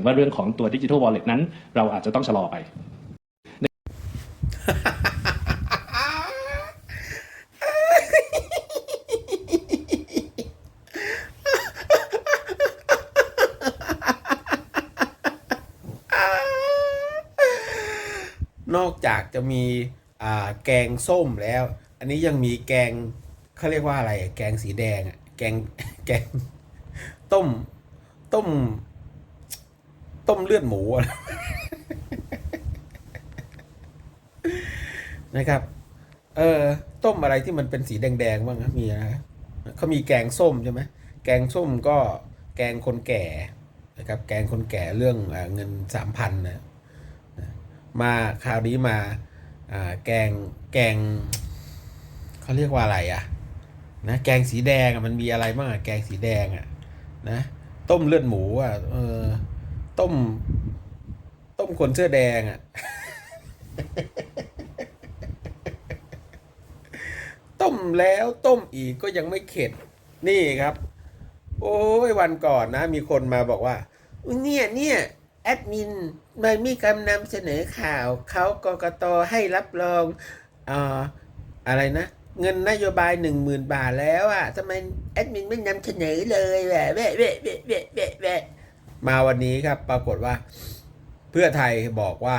ึงว่าเรื่องของตัวดิจิทัลวอลเล็ตนั้น เราอาจจะต้องชะลอไป นอกจากจะมีแกงส้มแล้ว อันนี้ยังมีแกงเขาเรียกว่าอะไร แกงสีแดงอะแกงแกงต้มต้ม ต้มเลือดหมูอะนะครับ เออต้มอะไรที่มันเป็นสีแดงๆบ้างนะมีนะเขามีแกงส้มใช่ไหมแกงส้มก็แกงคนแก่นะครับ แกงคนแก่เรื่องเงินสามพันนะมาคราวนี้มาอ่าแกงแกงเขาเรียกว่าอะไรอะนะแกงสีแดงอะมันมีอะไรบ้างอะแกงสีแดงอะนะต้มเลือดหมูอะเออ ต้ม ต้มคนเสื้อแดงอะต้มแล้วต้มอีกก็ยังไม่เข็ด นี่ครับ โอ้ยวันก่อนนะ มีคนมาบอกว่าเนี่ยเนี่ยแอดมินมันมีคำนำเสนอข่าวเขากกตให้รับรองอ่ออะไรนะ เงินนโยบายหนึ่งหมื่นบาทแล้วอะทำไมแอดมินไม่นำเสนอเลยแหวะแหวะแหวะแหวะแหวะ มาวันนี้ครับปรากฏว่า เพื่อไทยบอกว่า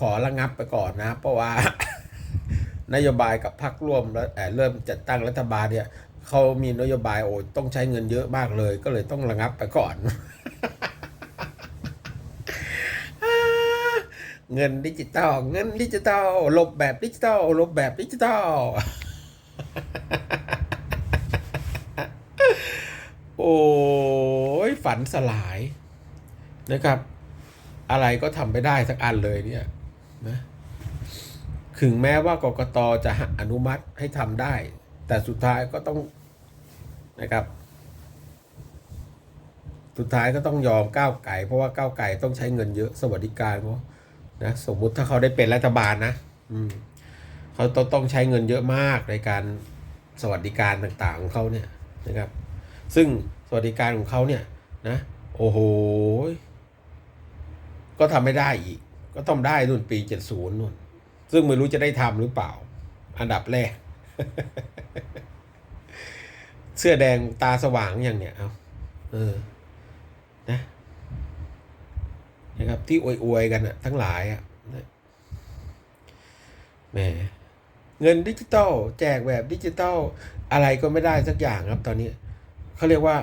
ขอระงับไปก่อนนะ เพราะว่า นโยบายกับพรรคร่วมแล้วเริ่มจัดตั้งรัฐบาลเนี่ยเขามีนโยบายโอ้ต้องใช้เงินเยอะมากเลย ก็เลยต้องระงับไปก่อน เงินดิจิตอลเงินดิจิตอลลบแบบดิจิตอลลบแบบดิจิตอลโอ้ยฝันสลาย นะครับ อะไรก็ทำไม่ได้สักอันเลยเนี่ยนะถึงแม้ว่ากกตจะอนุมัติให้ทำได้ แต่สุดท้ายก็ต้องนะครับ สุดท้ายก็ต้องยอมก้าวไก่เพราะว่าก้าวไก่ต้องใช้เงินเยอะสวัสดิการเขานะสมมุติถ้าเขาได้เป็นรัฐบาลนะ อืมเขาต้องต้องใช้เงินเยอะมากในการสวัสดิการต่างๆของเขาเนี่ยนะครับ ซึ่งสวัสดิการของเขาเนี่ยนะ โอ้โห ก็ทำไม่ได้อีก ก็ต้องได้นู่นปีเจ็ดศูนย์นู่น ซึ่งไม่รู้จะได้ทำหรือเปล่า อันดับแรก เสื้อแดงตาสว่างอย่างเนี้ยเอาเออนะนะครับ ที่อวยๆกันอะทั้งหลายอะนะแหมเงินดิจิตอลแจกแบบดิจิตอลอะไรก็ไม่ได้สักอย่างครับตอนนี้เขาเรียกว่า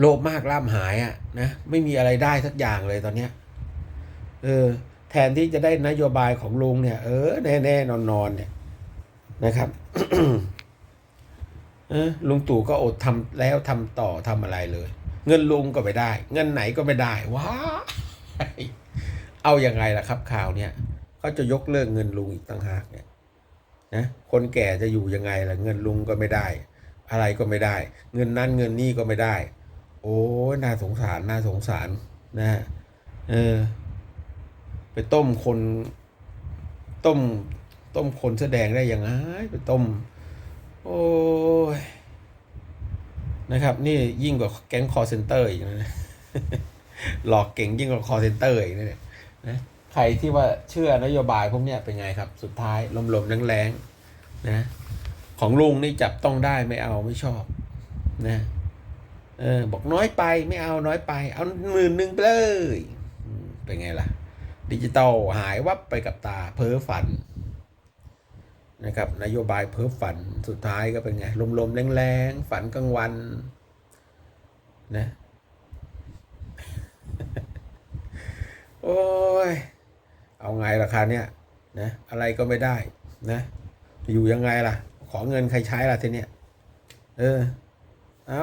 โลภมากล่ำหายอะนะไม่มีอะไรได้สักอย่างเลยตอนเนี้ยเออ แทนที่จะได้นโยบายของลุงเนี่ย เออแน่แน่นอนนอนเนี่ยนะครับออลุงตู่ก็อดทำแล้วทำต่อทำอะไรเลย เงินลุงก็ไม่ได้ เงินไหนก็ไม่ได้ว้าเอาอยัางไงล่ะครับข่าวเนี่ยเขาจะยกเลิกเงินลุงอีกต่างหากเนี่ยนะคนแก่จะอยู่ยังไงล่ะเงินลุงก็ไม่ได้ อะไรก็ไม่ได้ เงินนั้นเงินนี่ก็ไม่ได้ โอ้ยน่าสงสารน่าสงสารนะฮะเออ ไปต้มคน ต้ม ต้มคนแสดงได้ยังไงไปต้ม โอ้ยนะครับ นี่ยิ่งกว่าแก๊งคอร์เซนเตอร์อีกนะหลอกเก่งยิ่งกว่าคอร์เซนเตอร์อีกนะเนี่ยนะใครที่ว่าเชื่อนโยบายพวกเนี้ยเป็นไงครับ สุดท้ายลมๆแรงๆนะ ของลุงนี่จับต้องได้ไม่เอาไม่ชอบ นะ เออบอกน้อยไปไม่เอาน้อยไป เอาหมื่นหนึ่งไปเลยเป็นไงล่ะ ดิจิตอลหายวับไปกับตาเพ้อฝันนะครับนโยบายเพ้อฝันสุดท้ายก็เป็นไงลมๆแรงๆ ฝันกลางวันนะโอ้ย เอาไงราคาเนี่ยนะอะไรก็ไม่ได้นะอยู่ยังไงล่ะ ขอเงินใครใช้ล่ะทีเนี้ยเออ เอา